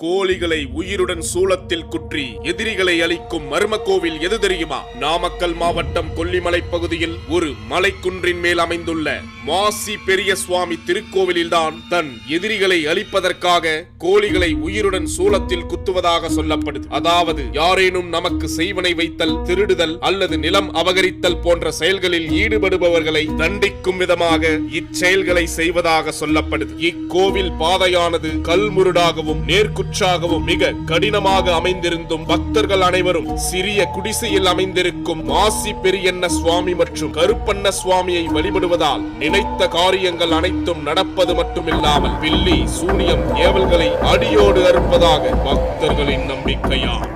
கோழிகளை உயிருடன் சூளத்தில் குற்றி எதிரிகளை அளிக்கும் மர்ம கோவில் எது தெரியுமா? நாமக்கல் மாவட்டம் கொல்லிமலை பகுதியில் ஒரு மலைக்குன்றின் மேல் அமைந்துள்ள மாசி பெரிய சுவாமி திருக்கோவிலில்தான் தன் எதிரிகளை அழிப்பதற்காக கோழிகளை உயிருடன் சூளத்தில் குத்துவதாக சொல்லப்படுது. அதாவது யாரேனும் நமக்கு செய்வனை வைத்தல் திருடுதல் அல்லது நிலம் அபகரித்தல் போன்ற செயல்களில் ஈடுபடுபவர்களை தண்டிக்கும் விதமாக இச்செயல்களை செய்வதாக சொல்லப்படுது. இக்கோவில் பாதையானது கல்முருடாகவும் உற்சாகமும் மிக கடினமாக அமைந்திருந்தும் பக்தர்கள் அனைவரும் சிறிய குடிசையில் அமைந்திருக்கும் மாசி பெரியண்ண சுவாமி மற்றும் கருப்பண்ண சுவாமியை வழிபடுவதால் நினைத்த காரியங்கள் அனைத்தும் நடப்பது மட்டுமில்லாமல் வில்லி சூனியம் ஏவல்களை அடியோடு அறுப்பதாக பக்தர்களின் நம்பிக்கையாம்